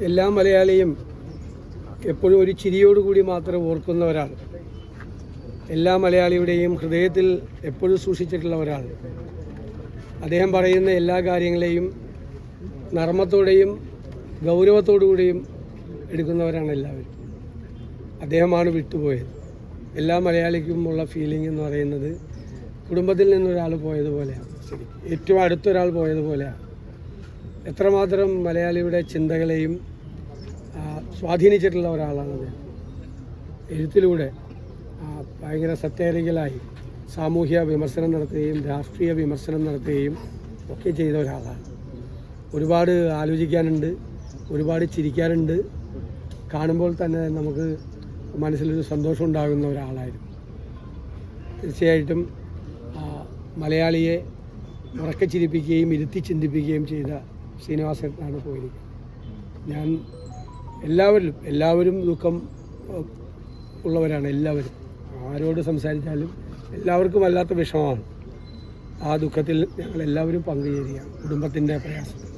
എല്ലാ മലയാളിയും എപ്പോഴും ഒരു ചിരിയോടുകൂടി മാത്രം ഓർക്കുന്ന ഒരാൾ. എല്ലാ മലയാളിയുടെയും ഹൃദയത്തിൽ എപ്പോഴും സൂക്ഷിച്ചിട്ടുള്ള ഒരാൾ. അദ്ദേഹം പറയുന്ന എല്ലാ കാര്യങ്ങളെയും നർമ്മത്തോടെയും ഗൗരവത്തോടുകൂടിയും എടുക്കുന്നവരാണ് എല്ലാവരും. അദ്ദേഹമാണ് വിട്ടുപോയത്. എല്ലാ മലയാളിക്കും ഉള്ള ഫീലിംഗ് എന്ന് പറയുന്നത് കുടുംബത്തിൽ നിന്നൊരാൾ പോയതുപോലെയാണ്. ശരി. ഏറ്റവും അടുത്തൊരാൾ പോയതുപോലെയാണ്. എത്രമാത്രം മലയാളിയുടെ ചിന്തകളെയും സ്വാധീനിച്ചിട്ടുള്ള ഒരാളാണ് അദ്ദേഹം. എഴുത്തിലൂടെ ഭയങ്കര സത്യാരികളായി സാമൂഹ്യ വിമർശനം നടത്തുകയും രാഷ്ട്രീയ വിമർശനം നടത്തുകയും ഒക്കെ ചെയ്ത ഒരാളാണ്. ഒരുപാട് ആലോചിക്കാനുണ്ട് ഒരുപാട് ചിരിക്കാനുണ്ട്. കാണുമ്പോൾ തന്നെ നമുക്ക് മനസ്സിലൊരു സന്തോഷം ഉണ്ടാകുന്ന ഒരാളായിരുന്നു. തീർച്ചയായിട്ടും മലയാളിയെ ഉറക്കെ ചിരിപ്പിക്കുകയും ഇരുത്തി ചിന്തിപ്പിക്കുകയും ചെയ്ത ശ്രീനിവാസനാണ് പോയിരിക്കുന്നത്. ഞാൻ എല്ലാവരിലും എല്ലാവരും ദുഃഖം ഉള്ളവരാണ് എല്ലാവരും. ആരോട് സംസാരിച്ചാലും എല്ലാവർക്കും വല്ലാത്ത വിഷമമാണ്. ആ ദുഃഖത്തിൽ ഞങ്ങൾ എല്ലാവരും പങ്കുചേരുകയാണ്. കുടുംബത്തിന്റെ പ്രയാസം